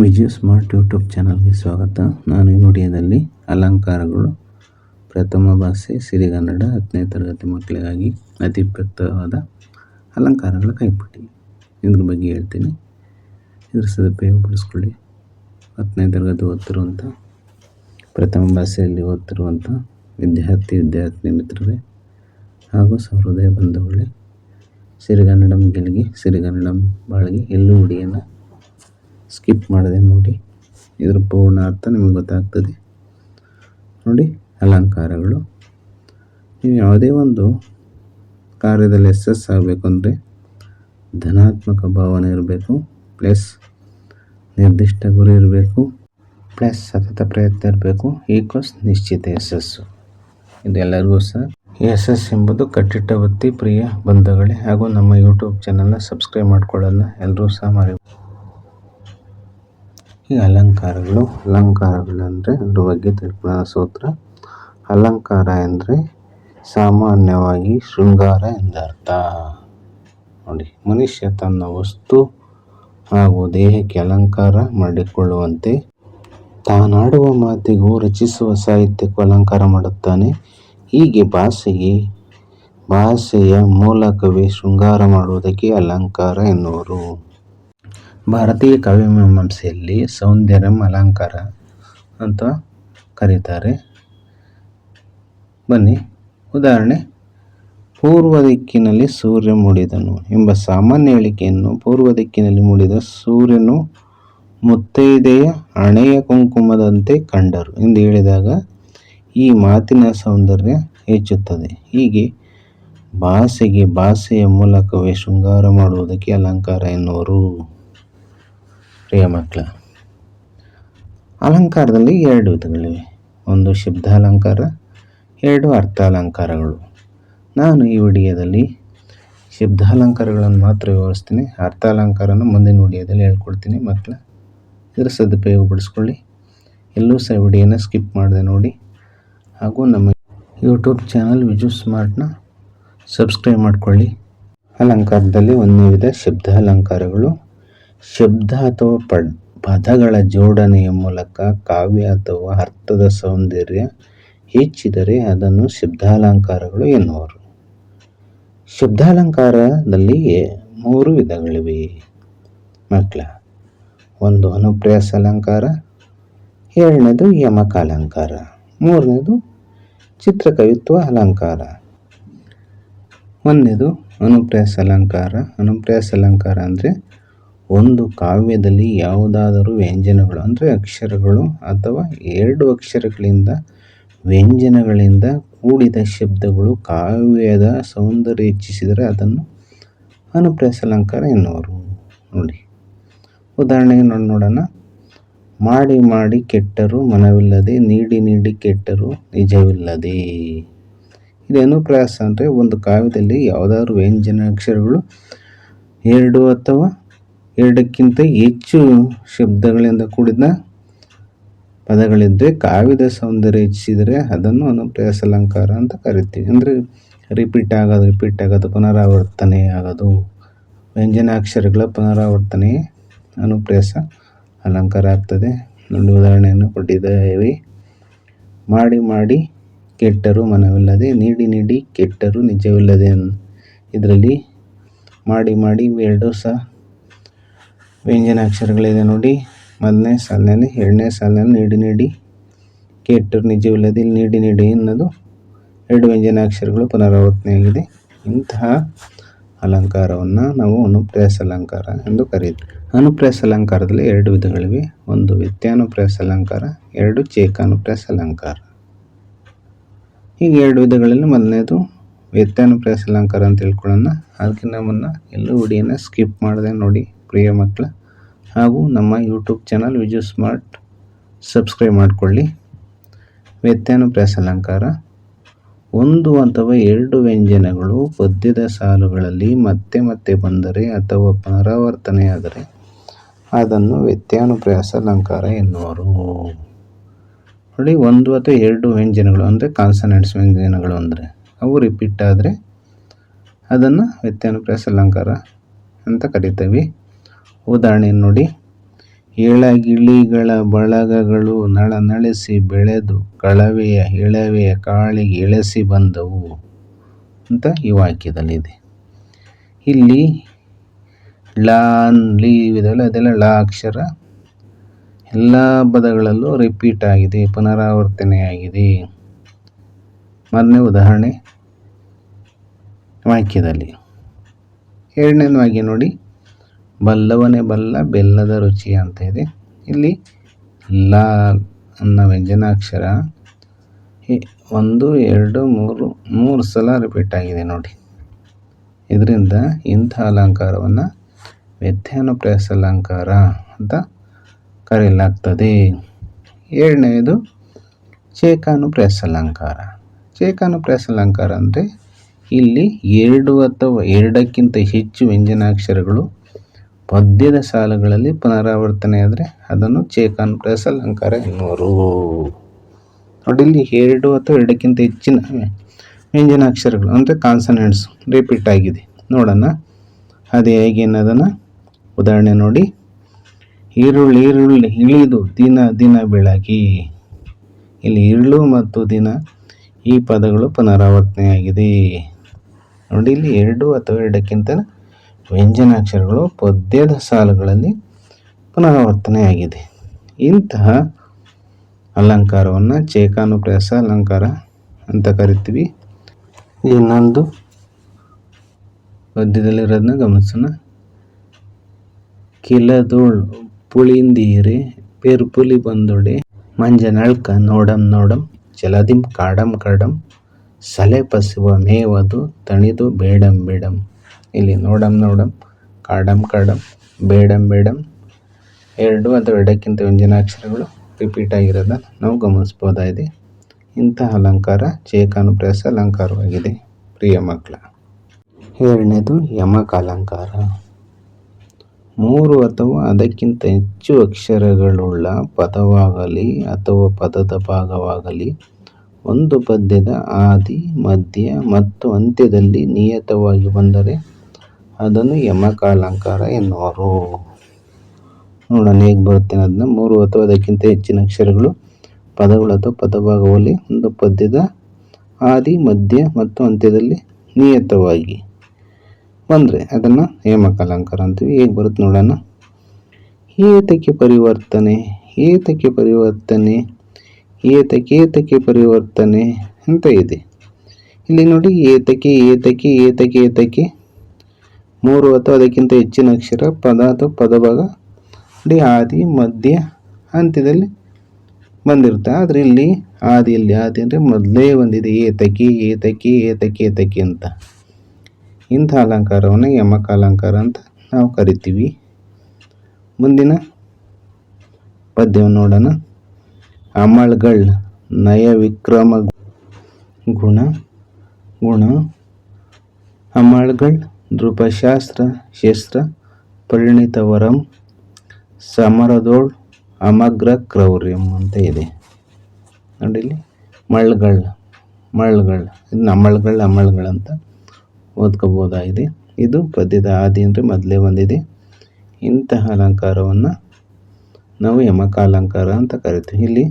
Vijay smart YouTube ಚಾನಲ್ಗೆ ಸ್ವಾಗತ. ನಾನು ಈ ಅಲಂಕಾರಗಳು, ಪ್ರಥಮ ಭಾಷೆ, ಸಿರಿಗನ್ನಡ, ಹತ್ತನೇ ತರಗತಿ ಮಕ್ಕಳಿಗಾಗಿ ಅತಿ ಪ್ರಕ್ತವಾದ ಅಲಂಕಾರಗಳ ಕೈಪಟ್ಟಿ. ಇದ್ರ ಬಗ್ಗೆ ಹೇಳ್ತೀನಿ. ಇದ್ರ ಸದುಪಯೋಗ ಪಡಿಸ್ಕೊಳ್ಳಿ. ಹತ್ತನೇ ತರಗತಿ ಓದ್ತಿರುವಂಥ, ಪ್ರಥಮ ಭಾಷೆಯಲ್ಲಿ ಓದ್ತಿರುವಂಥ ವಿದ್ಯಾರ್ಥಿ, ವಿದ್ಯಾರ್ಥಿನಿ ಮಿತ್ರರೇ ಹಾಗೂ ಸಹೃದಯ ಬಂಧುಗಳೇ, ಸಿರಿಗನ್ನಡಂ ಗೆಲ್ಗೆ, ಸಿರಿಗನ್ನಡಂ ಬಾಳ್ಗೆ, ಎಲ್ಲೂ ಹುಡಿಯನ್ನು ಸ್ಕಿಪ್ ಮಾಡಿದೆ ನೋಡಿ. ಇದರ ಪೂರ್ಣ ಅರ್ಥ ನಿಮಗೆ ಗೊತ್ತಾಗ್ತದೆ. ನೋಡಿ, ಅಲಂಕಾರಗಳು. ನೀವು ಯಾವುದೇ ಒಂದು ಕಾರ್ಯದಲ್ಲಿ ಯಶಸ್ಸು ಆಗಬೇಕು ಅಂದರೆ ಧನಾತ್ಮಕ ಭಾವನೆ ಇರಬೇಕು, ಪ್ಲಸ್ ನಿರ್ದಿಷ್ಟ ಗುರಿ ಇರಬೇಕು, ಪ್ಲಸ್ ಸತತ ಪ್ರಯತ್ನ ಇರಬೇಕು ಈಕ್ವಸ್ ನಿಶ್ಚಿತ ಯಶಸ್ಸು ಇದೆಲ್ಲರಿಗೂ ಸಹ. ಯಶಸ್ಸು ಎಂಬುದು ಕಟ್ಟಿಟ್ಟ ಬತ್ತಿ ಪ್ರಿಯ ಬಂಧುಗಳೇ. ಹಾಗೂ ನಮ್ಮ ಯೂಟ್ಯೂಬ್ ಚಾನಲ್ನ ಸಬ್ಸ್ಕ್ರೈಬ್ ಮಾಡ್ಕೊಳ್ಳೋದನ್ನ ಎಲ್ಲರೂ ಸಹ ಮರಿ ಈ ಅಲಂಕಾರಗಳು, ಅಲಂಕಾರಗಳಂದರೆ ಅದ್ರ ಬಗ್ಗೆ ತಿಳ್ಕೊಳ್ಳೋ ಸೂತ್ರ, ಅಲಂಕಾರ ಎಂದರೆ ಸಾಮಾನ್ಯವಾಗಿ ಶೃಂಗಾರ ಎಂದರ್ಥ. ನೋಡಿ, ಮನುಷ್ಯ ತನ್ನ ವಸ್ತು ಹಾಗೂ ದೇಹಕ್ಕೆ ಅಲಂಕಾರ ಮಾಡಿಕೊಳ್ಳುವಂತೆ ತಾನಾಡುವ ಮಾತಿಗೂ ರಚಿಸುವ ಸಾಹಿತ್ಯಕ್ಕೂ ಅಲಂಕಾರ ಮಾಡುತ್ತಾನೆ. ಹೀಗೆ ಭಾಷೆಗೆ, ಭಾಷೆಯ ಮೂಲಕವೇ ಶೃಂಗಾರ ಮಾಡುವುದಕ್ಕೆ ಅಲಂಕಾರ ಎನ್ನುವರು. ಭಾರತೀಯ ಕಾವ್ಯಮೀಮಾಂಸೆಯಲ್ಲಿ ಸೌಂದರ್ಯಂ ಅಲಂಕಾರ ಅಂತ ಕರೀತಾರೆ. ಬನ್ನಿ, ಉದಾಹರಣೆ. ಪೂರ್ವ ದಿಕ್ಕಿನಲ್ಲಿ ಸೂರ್ಯ ಮೂಡಿದನು ಎಂಬ ಸಾಮಾನ್ಯ ಹೇಳಿಕೆಯನ್ನು ಪೂರ್ವ ದಿಕ್ಕಿನಲ್ಲಿ ಮೂಡಿದ ಸೂರ್ಯನು ಮುತ್ತೈದೆಯ ಹಣೆಯ ಕುಂಕುಮದಂತೆ ಕಂಡರು ಎಂದು ಹೇಳಿದಾಗ ಈ ಮಾತಿನ ಸೌಂದರ್ಯ ಹೆಚ್ಚುತ್ತದೆ. ಹೀಗೆ ಭಾಷೆಗೆ ಭಾಷೆಯ ಮೂಲಕವೇ ಶೃಂಗಾರ ಮಾಡುವುದಕ್ಕೆ ಅಲಂಕಾರ ಎನ್ನುವರು. ಪ್ರಿಯ ಮಕ್ಕಳ, ಅಲಂಕಾರದಲ್ಲಿ ಎರಡು ವಿಧಗಳಿವೆ. ಒಂದು ಶಬ್ದ ಅಲಂಕಾರ ಎರಡು ಅರ್ಥ ಅಲಂಕಾರಗಳು ನಾನು ಈ ವಿಡಿಯೋದಲ್ಲಿ ಶಬ್ದ ಅಲಂಕಾರಗಳನ್ನು ಮಾತ್ರ ವಿವರಿಸ್ತೀನಿ. ಅರ್ಥ ಅಲಂಕಾರನ ಮುಂದಿನ ವಿಡಿಯೋದಲ್ಲಿ ಹೇಳ್ಕೊಡ್ತೀನಿ ಮಕ್ಕಳ. ಇದರ ಸದುಪಯೋಗ ಪಡಿಸ್ಕೊಳ್ಳಿ ಎಲ್ಲೂ ಸಹ ವಿಡಿಯೋನ ಸ್ಕಿಪ್ ಮಾಡಿದೆ ನೋಡಿ. ಹಾಗೂ ನಮ್ಮ ಯೂಟ್ಯೂಬ್ ಚಾನಲ್ ವಿಜು ಸ್ಮಾರ್ಟ್ನ ಸಬ್ಸ್ಕ್ರೈಬ್ ಮಾಡಿಕೊಳ್ಳಿ. ಅಲಂಕಾರದಲ್ಲಿ ಒಂದೇ ವಿಧ ಶಬ್ದ ಅಲಂಕಾರಗಳು ಶಬ್ದ ಅಥವಾ ಪಡ್, ಪದಗಳ ಜೋಡಣೆಯ ಮೂಲಕ ಕಾವ್ಯ ಅಥವಾ ಅರ್ಥದ ಸೌಂದರ್ಯ ಹೆಚ್ಚಿದರೆ ಅದನ್ನು ಶಬ್ದಾಲಂಕಾರಗಳು ಎನ್ನುವರು. ಶಬ್ದಾಲಂಕಾರದಲ್ಲಿ ಮೂರು ವಿಧಗಳಿವೆ. ಮಕ್ಕಳ ಒಂದು ಅನುಪ್ರಯಾಸ ಅಲಂಕಾರ, ಎರಡನೇದು ಯಮಕ ಅಲಂಕಾರ ಮೂರನೇದು ಚಿತ್ರಕವಿತ್ವ ಅಲಂಕಾರ, ಒಂದನೇದು ಅನುಪ್ರಾಸ ಅಲಂಕಾರ. ಅನುಪ್ರಾಸ ಅಲಂಕಾರ ಅಂದರೆ ಒಂದು ಕಾವ್ಯದಲ್ಲಿ ಯಾವುದಾದರೂ ವ್ಯಂಜನಗಳು, ಅಂದರೆ ಅಕ್ಷರಗಳು ಅಥವಾ ಎರಡು ಅಕ್ಷರಗಳಿಂದ ವ್ಯಂಜನಗಳಿಂದ ಕೂಡಿದ ಶಬ್ದಗಳು ಕಾವ್ಯದ ಸೌಂದರ್ಯ ಹೆಚ್ಚಿಸಿದರೆ ಅದನ್ನು ಅನುಪ್ರಾಸ ಅಲಂಕಾರ ಎನ್ನುವರು. ನೋಡಿ, ಉದಾಹರಣೆಗೆ ನೋಡಿ ನೋಡೋಣ. ಮಾಡಿ ಮಾಡಿ ಕೆಟ್ಟರು ಮನವಿಲ್ಲದೆ, ನೀಡಿ ನೀಡಿ ಕೆಟ್ಟರು ನಿಜವಿಲ್ಲದೆ. ಇದು ಅನುಪ್ರಾಸ ಅಂದರೆ ಒಂದು ಕಾವ್ಯದಲ್ಲಿ ಯಾವುದಾದ್ರು ವ್ಯಂಜನ ಅಕ್ಷರಗಳು ಎರಡು ಅಥವಾ ಎರಡಕ್ಕಿಂತ ಹೆಚ್ಚು ಶಬ್ದಗಳಿಂದ ಕೂಡಿದ ಪದಗಳಿದ್ದರೆ ಕಾವ್ಯದ ಸೌಂದರ್ಯ ಹೆಚ್ಚಿಸಿದರೆ ಅದನ್ನು ಅನುಪ್ರಾಸ ಅಲಂಕಾರ ಅಂತ ಕರಿತೀವಿ. ಅಂದರೆ ರಿಪೀಟ್ ಆಗೋದು ರಿಪೀಟ್ ಆಗೋದು, ಪುನರಾವರ್ತನೆ ಆಗೋದು. ವ್ಯಂಜನಾಕ್ಷರಗಳ ಪುನರಾವರ್ತನೆ ಅನುಪ್ರಾಸ ಅಲಂಕಾರ ಆಗ್ತದೆ. ನೋಡಿ ಉದಾಹರಣೆಯನ್ನು ಕೊಟ್ಟಿದ್ದೇವೆ. ಮಾಡಿ ಮಾಡಿ ಕೆಟ್ಟರು ಮನವಿಲ್ಲದೆ, ನೀಡಿ ನೀಡಿ ಕೆಟ್ಟರು ನಿಜವಿಲ್ಲದೆ. ಇದರಲ್ಲಿ ಮಾಡಿ ಮಾಡಿ ಎರಡು ಸಹ ವ್ಯಂಜನಾಕ್ಷರಗಳಿದೆ ನೋಡಿ. ಮೊದಲನೇ ಸಾಲಿನಲ್ಲಿ, ಎರಡನೇ ಸಾಲಿನಲ್ಲಿ ನೀಡಿ ನೀಡಿ. ಕೆಟ್ಟು ನಿಜವಿಲ್ಲದೆ ನೀಡಿ ನೀಡಿ ಅನ್ನೋದು ಎರಡು ವ್ಯಂಜನಾಕ್ಷರಗಳು ಪುನರಾವರ್ತನೆಯಾಗಿದೆ. ಇಂತಹ ಅಲಂಕಾರವನ್ನು ನಾವು ಅನುಪ್ರಾಸ ಅಲಂಕಾರ ಎಂದು ಕರೀತೀವಿ ಅನುಪ್ರಾಸ ಅಲಂಕಾರದಲ್ಲಿ ಎರಡು ವಿಧಗಳಿವೆ. ಒಂದು ವ್ಯತ್ಯಾನುಪ್ರಾಸ ಅಲಂಕಾರ, ಎರಡು ಚೇಕಾನುಪ್ರಾಸ ಅಲಂಕಾರ. ಹೀಗೆ ಎರಡು ವಿಧಗಳಲ್ಲಿ ಮೊದಲನೇದು ವ್ಯತ್ಯಾನುಪ್ರಾಸ ಅಲಂಕಾರ ಅಂತ ತಿಳ್ಕೊಳ್ಳೋಣ. ಅದಕ್ಕಿಂತ ಮುನ್ನ ಎಲ್ಲೂ ಹುಡಿಯನ್ನು ಸ್ಕಿಪ್ ಮಾಡಿದೆ ನೋಡಿ ಪ್ರಿಯ ಮಕ್ಕಳ. ಹಾಗೂ ನಮ್ಮ YouTube channel Viju smart subscribe ಮಾಡಿಕೊಳ್ಳಿ. ವ್ಯತ್ಯಾನುಪ್ರಾಸ ಅಲಂಕಾರ. ಒಂದು ಅಥವಾ ಎರಡು ವ್ಯಂಜನಗಳು ಪದ್ಯದ ಸಾಲುಗಳಲ್ಲಿ ಮತ್ತೆ ಮತ್ತೆ ಬಂದರೆ ಅಥವಾ ಪುನರಾವರ್ತನೆಯಾದರೆ ಅದನ್ನು ವ್ಯತ್ಯಾನುಪ್ರಾಸ ಅಲಂಕಾರ ಎನ್ನುವರು. ನೋಡಿ, ಒಂದು ಅಥವಾ ಎರಡು ವ್ಯಂಜನಗಳು ಅಂದರೆ ಕಾನ್ಸನೆಂಟ್ಸ್ ವ್ಯಂಜನಗಳು ಅಂದರೆ ಅವು ರಿಪೀಟ್ ಆದರೆ ಅದನ್ನು ವ್ಯತ್ಯಾನುಪ್ರಾಸ ಅಲಂಕಾರ ಅಂತ ಕರಿತೇವೆ. ಉದಾಹರಣೆ ನೋಡಿ. ಏಳಗಿಳಿಗಳ ಬಳಗಗಳು ನಳನಳಿಸಿ ಬೆಳೆದು ಕಳವೆಯ ಎಳವೆಯ ಕಾಳಿಗೆ ಇಳಿಸಿ ಬಂದವು ಅಂತ ಈ ವಾಕ್ಯದಲ್ಲಿದೆ ಇಲ್ಲಿ ಲಾನ್, ಲೀ ಇದೆಲ್ಲ ಅದೆಲ್ಲ ಲ ಅಕ್ಷರ. ಎಲ್ಲ ಪದಗಳಲ್ಲೂ ರಿಪೀಟ್ ಆಗಿದೆ ಪುನರಾವರ್ತನೆ ಆಗಿದೆ ಮೊದಲನೇ ಉದಾಹರಣೆ ವಾಕ್ಯದಲ್ಲಿ. ಎರಡನೇದಾಗಿ ನೋಡಿ. ಬಲ್ಲವನೇ ಬಲ್ಲ, ಬೆಲ್ಲದ ರುಚಿ ಅಂತ ಇದೆ. ಇಲ್ಲಿ ಲ ಅನ್ನೋ ವ್ಯಂಜನಾಕ್ಷರ. ಒಂದು, ಎರಡು, ಮೂರು ಮೂರು ಸಲ ರಿಪೀಟ್ ಆಗಿದೆ ನೋಡಿ. ಇದರಿಂದ ಇಂಥ ಅಲಂಕಾರವನ್ನು ವ್ಯತ್ಯಾನುಪ್ರಾಸ ಅಲಂಕಾರ ಅಂತ ಕರೆಯಲಾಗ್ತದೆ. ಏಳನೆಯದು ಚೇಕಾನುಪ್ರಾಸ ಅಲಂಕಾರ. ಚೇಕಾನುಪ್ರಾಸ ಅಲಂಕಾರ ಅಂದರೆ ಇಲ್ಲಿ ಎರಡು ಅಥವಾ ಎರಡಕ್ಕಿಂತ ಹೆಚ್ಚು ವ್ಯಂಜನಾಕ್ಷರಗಳು ಪದ್ಯದ ಸಾಲುಗಳಲ್ಲಿ ಪುನರಾವರ್ತನೆ ಆದರೆ ಅದನ್ನು ಪ್ಲಸ್ ಅಲಂಕಾರ ಎನ್ನುವರು. ನೋಡಿ, ಇಲ್ಲಿ ಎರಡು ಅಥವಾ ಎರಡಕ್ಕಿಂತ ಹೆಚ್ಚಿನ ವ್ಯಂಜನಾಕ್ಷರಗಳು ಅಂದರೆ ಕಾನ್ಸನೆಂಟ್ಸ್ ರಿಪೀಟ್ ಆಗಿದೆ. ನೋಡೋಣ. ಅದೇ ಹೇಗೆ ಅನ್ನೋದನ್ನು. ಉದಾಹರಣೆ ನೋಡಿ. ಈರುಳ್ಳಿ ಈರುಳ್ಳಿ, ಇಳಿದು ದಿನ ದಿನ ಬೆಳಗಿ ಇಲ್ಲಿ ಇರುಳು ಮತ್ತು ದಿನ, ಈ ಪದಗಳು ಪುನರಾವರ್ತನೆಯಾಗಿದೆ. ನೋಡಿ, ಇಲ್ಲಿ ಎರಡು ಅಥವಾ ಎರಡಕ್ಕಿಂತ ವ್ಯಂಜನಾಕ್ಷರಗಳು ಪದ್ಯದ ಸಾಲುಗಳಲ್ಲಿ ಪುನರಾವರ್ತನೆಯಾಗಿದೆ ಇಂತಹ ಅಲಂಕಾರವನ್ನು ಚೇಕಾನುಪ್ರಾಸ ಅಲಂಕಾರ ಅಂತ ಕರಿತೀವಿ. ಇನ್ನೊಂದು ಪದ್ಯದಲ್ಲಿರೋದನ್ನ ಗಮನಿಸೋಣ. ಕಿಲದೋಳ್ ಪುಳಿಂದೀರೆ ಪೆರ್ಪುಲಿ ಬಂದೊಡೆ ಮಂಜನಳ್ಕ ನೋಡಂ ನೋಡಂ, ಜಲದಿಂ ಕಾಡಂ ಕಾಡಂ, ಸಲೆ ಪಸುವ ಮೇವದು ತಣಿದು ಬೇಡಂ ಬೇಡಂ. ಇಲ್ಲಿ ನೋಡಮ್ ನೋಡಮ್ ಕಾಡಂ ಕಾಡಂ ಬೇಡಂ ಬೇಡಂ ಎರಡು ಅಥವಾ ಎರಡಕ್ಕಿಂತ ವ್ಯಂಜನಾಕ್ಷರಗಳು ರಿಪೀಟ್ ಆಗಿರೋದನ್ನ ನಾವು ಗಮನಿಸ್ಬೋದಾಗಿದೆ ಇಂತಹ ಅಲಂಕಾರ ಚೇಕಾನುಪ್ರಾಸ ಅಲಂಕಾರವಾಗಿದೆ, ಪ್ರಿಯ ಮಕ್ಕಳ. ಎರಡನೇದು ಯಮಕ ಅಲಂಕಾರ ಮೂರು ಅಥವಾ ಅದಕ್ಕಿಂತ ಹೆಚ್ಚು ಅಕ್ಷರಗಳುಳ್ಳ ಪದವಾಗಲಿ ಅಥವಾ ಪದದ ಭಾಗವಾಗಲಿ, ಒಂದು ಪದ್ಯದ ಆದಿ, ಮಧ್ಯ ಮತ್ತು ಅಂತ್ಯದಲ್ಲಿ ನಿಯತವಾಗಿ ಬಂದರೆ ಅದನ್ನು ಯಮಕಾಲಂಕಾರ ಎನ್ನುವರು. ನೋಡೋಣ, ಹೇಗೆ ಬರುತ್ತೆ ಅದನ್ನ ಮೂರು ಅಥವಾ ಅದಕ್ಕಿಂತ ಹೆಚ್ಚಿನ ಅಕ್ಷರಗಳು, ಪದಗಳು ಅಥವಾ ಪದಭಾಗದಲ್ಲಿ ಒಂದು ಪದ್ಯದ ಆದಿ, ಮಧ್ಯ ಮತ್ತು ಅಂತ್ಯದಲ್ಲಿ ನಿಯತವಾಗಿ. ಬಂದರೆ ಅದನ್ನು ಹೇಮಕಾಲಂಕಾರ ಅಂತೀವಿ. ಹೇಗೆ ಬರುತ್ತೆ ನೋಡೋಣ. ಏತಕ್ಕೆ ಪರಿವರ್ತನೆ ಏತಕ್ಕೆ ಪರಿವರ್ತನೆ, ಏತಕ್ಕೆ ಏತಕ್ಕೆ ಪರಿವರ್ತನೆ ಅಂತ ಇದೆ. ಇಲ್ಲಿ ನೋಡಿ, ಏತಕ್ಕೆ ಏತಕ್ಕೆ ಏತಕ್ಕೆ ಏತಕ್ಕೆ. ಮೂರು ಅಥವಾ ಅದಕ್ಕಿಂತ ಹೆಚ್ಚಿನ ಅಕ್ಷರ ಪದ ಅಥವಾ ಪದಭಾಗ, ಡಿ, ಆದಿ, ಮಧ್ಯ ಅಂತ್ಯದಲ್ಲಿ ಬಂದಿರುತ್ತೆ. ಆದರೆ ಇಲ್ಲಿ ಆದಿಯಲ್ಲಿ ಆದಿ ಅಂದರೆ ಮೊದಲೇ ಬಂದಿದೆ. ಏತಕಿ ಏತಕಿ ಏತಕಿ ಏತಕಿ ಅಂತ. ಇಂಥ ಅಲಂಕಾರವನ್ನು ಯಮಕ ಅಲಂಕಾರ ಅಂತ ನಾವು ಕರಿತೀವಿ. ಮುಂದಿನ ಪದ್ಯವನ್ನು ನೋಡೋಣ. ಅಮಳ್ಗಳ್ ನಯ ವಿಕ್ರಮ ಗುಣ ಗುಣ ಅಮಳ್ಗಳ್ ನೃಪಶಾಸ್ತ್ರ, ಶಸ್ತ್ರ, ಪರಿಣಿತವರಂ, ಸಮರದೋಳ್ ಅಮಗ್ರ ಕ್ರೌರ್ಯಂ ಅಂತ ಇದೆ. ನೋಡಿ ಇಲ್ಲಿ ಮಳ್ಗಳ್ ಮಳ್ಗಳ್. ಇದು ಅಮಳ್ಗಳ್ ಅಮಳ್ಗಳು ಅಂತ ಓದ್ಕೋಬೋದಾಗಿದೆ. ಇದು ಪದ್ಯದ ಆದಿ ಅಂದರೆ ಮೊದಲೇ ಬಂದಿದೆ. ಇಂತಹ ಅಲಂಕಾರವನ್ನು ನಾವು ಯಮಕ ಅಲಂಕಾರ ಅಂತ ಕರಿತೀವಿ. ಇಲ್ಲಿ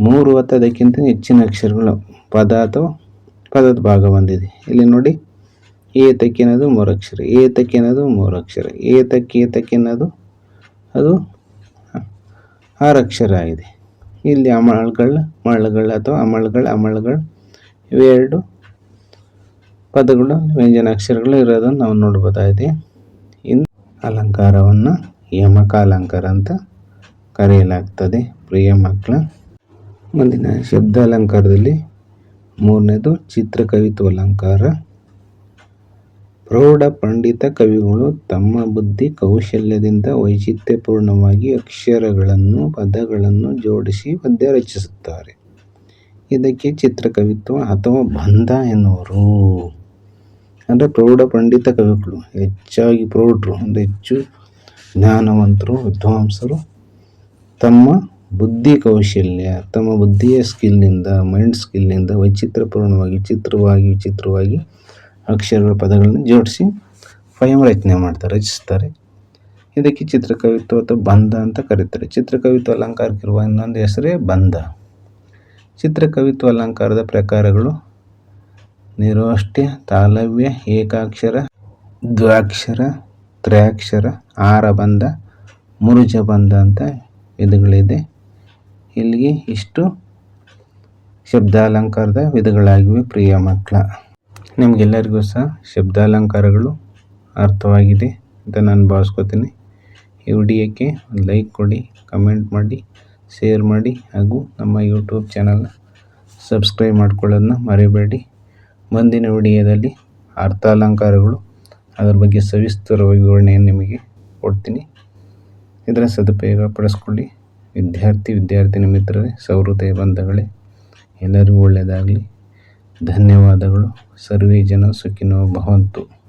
ಮೂರು ಅಥವಾ ಅದಕ್ಕಿಂತ ಹೆಚ್ಚಿನ ಅಕ್ಷರಗಳು ಪದ ಅಥವಾ ಪದದ ಭಾಗ ಬಂದಿದೆ. ಇಲ್ಲಿ ನೋಡಿ. ಏತಕ್ಕೆ ಮೂರಕ್ಷರ ಮೂರು ಅಕ್ಷರ ಏತಕ್ಕೆ ಅನ್ನೋದು ಅದು ಆರಕ್ಷರ ಆಗಿದೆ ಇಲ್ಲಿ ಅಮಳ್ಗಳ ಮಳ್ಗಳ ಅಥವಾ ಅಮಳ್ಗಳ ಅಮಳ್ಗಳು ಇವೆರಡು ಪದಗಳು ವ್ಯಂಜನಾಕ್ಷರಗಳು ಇರೋದನ್ನು ನಾವು ನೋಡ್ಬೋದಾಗಿದೆ ಇನ್ನು ಅಲಂಕಾರವನ್ನು ಯಮಕ ಅಲಂಕಾರ ಅಂತ ಕರೆಯಲಾಗ್ತದೆ ಪ್ರಿಯ ಮಕ್ಕಳ. ಮುಂದಿನ ಶಬ್ದ ಅಲಂಕಾರದಲ್ಲಿ ಮೂರನೇದು ಚಿತ್ರಕವಿತ್ವ ಅಲಂಕಾರ. ಪ್ರೌಢ ಪಂಡಿತ ಕವಿಗಳು ತಮ್ಮ ಬುದ್ಧಿ ಕೌಶಲ್ಯದಿಂದ ವೈಚಿತ್ಯಪೂರ್ಣವಾಗಿ ಅಕ್ಷರಗಳನ್ನು, ಪದಗಳನ್ನು ಜೋಡಿಸಿ ಪದ್ಯ ರಚಿಸುತ್ತಾರೆ. ಇದಕ್ಕೆ ಚಿತ್ರಕವಿತ್ವ ಅಥವಾ ಬಂಧ ಎನ್ನುವರು. ಅಂದರೆ ಪ್ರೌಢ ಪಂಡಿತ ಕವಿಗಳು, ಹೆಚ್ಚಾಗಿ ಪ್ರೌಢರು, ಅಂದರೆ ಹೆಚ್ಚು ಜ್ಞಾನವಂತರು, ವಿದ್ವಾಂಸರು, ತಮ್ಮ ಬುದ್ಧಿ ಕೌಶಲ್ಯ, ತಮ್ಮ ಬುದ್ಧಿಯ ಸ್ಕಿಲ್ನಿಂದ, ಮೈಂಡ್ ಸ್ಕಿಲ್ನಿಂದ ವೈಚಿತ್ರಪೂರ್ಣವಾಗಿ ಚಿತ್ರವಾಗಿ ವಿಚಿತ್ರವಾಗಿ ಅಕ್ಷರಗಳ ಪದಗಳನ್ನು ಜೋಡಿಸಿ ಸ್ವಯಂ ರಚನೆ ಮಾಡ್ತಾರೆ ರಚಿಸ್ತಾರೆ. ಇದಕ್ಕೆ ಚಿತ್ರಕವಿತ್ವ ಅಥವಾ ಬಂಧ ಅಂತ ಕರೀತಾರೆ. ಚಿತ್ರಕವಿತ್ವ ಅಲಂಕಾರಕ್ಕಿರುವ ಇನ್ನೊಂದು ಹೆಸರೇ ಬಂಧ. ಚಿತ್ರಕವಿತ್ವ ಅಲಂಕಾರದ ಪ್ರಕಾರಗಳು ನಿರೋಷ್ಠ್ಯ ತಾಲವ್ಯ, ಏಕಾಕ್ಷರ, ದ್ವಾಕ್ಷರ, ತ್ರಯಾಕ್ಷರ, ಆರಬಂಧ, ಮುರುಜಬಂಧ ಅಂತ ವಿಧಗಳಿದೆ. ಇಲ್ಲಿಗೆ ಇಷ್ಟು ಶಬ್ದಾಲಂಕಾರದ ವಿಧಗಳಾಗಿವೆ ಪ್ರಿಯ ಮಕ್ಕಳ. ನಿಮಗೆಲ್ಲರಿಗೂ ಸಹ ಶಬ್ದಾಲಂಕಾರಗಳು ಅರ್ಥವಾಗಿದೆ. ಅಂತ ನಾನು ಭಾವಿಸ್ಕೋತೀನಿ. ಈ ವಿಡಿಯೋಕ್ಕೆ ಲೈಕ್ ಕೊಡಿ, ಕಮೆಂಟ್ ಮಾಡಿ, ಶೇರ್ ಮಾಡಿ, ಹಾಗೂ ನಮ್ಮ ಯೂಟ್ಯೂಬ್ ಚಾನಲ್ನ ಸಬ್ಸ್ಕ್ರೈಬ್ ಮಾಡ್ಕೊಳ್ಳೋದನ್ನ ಮರಿಬೇಡಿ. ಮುಂದಿನ ವಿಡಿಯೋದಲ್ಲಿ ಅರ್ಥಾಲಂಕಾರಗಳು, ಅದರ ಬಗ್ಗೆ ಸವಿಸ್ತರ ವಿವರಣೆಯನ್ನು ನಿಮಗೆ ಕೊಡ್ತೀನಿ. ಇದರ ಸದುಪಯೋಗ ಪಡಿಸ್ಕೊಳ್ಳಿ. ವಿದ್ಯಾರ್ಥಿ, ವಿದ್ಯಾರ್ಥಿನಿ, ಮಿತ್ರರೇ, ಸೌಹೃದಯ ಬಂಧಗಳೇ, ಎಲ್ಲರಿಗೂ ಒಳ್ಳೆಯದಾಗಲಿ. ಧನ್ಯವಾದಗಳು. ಸರ್ವೇ ಜನ ಸುಖಿನೋ ಭವಂತು.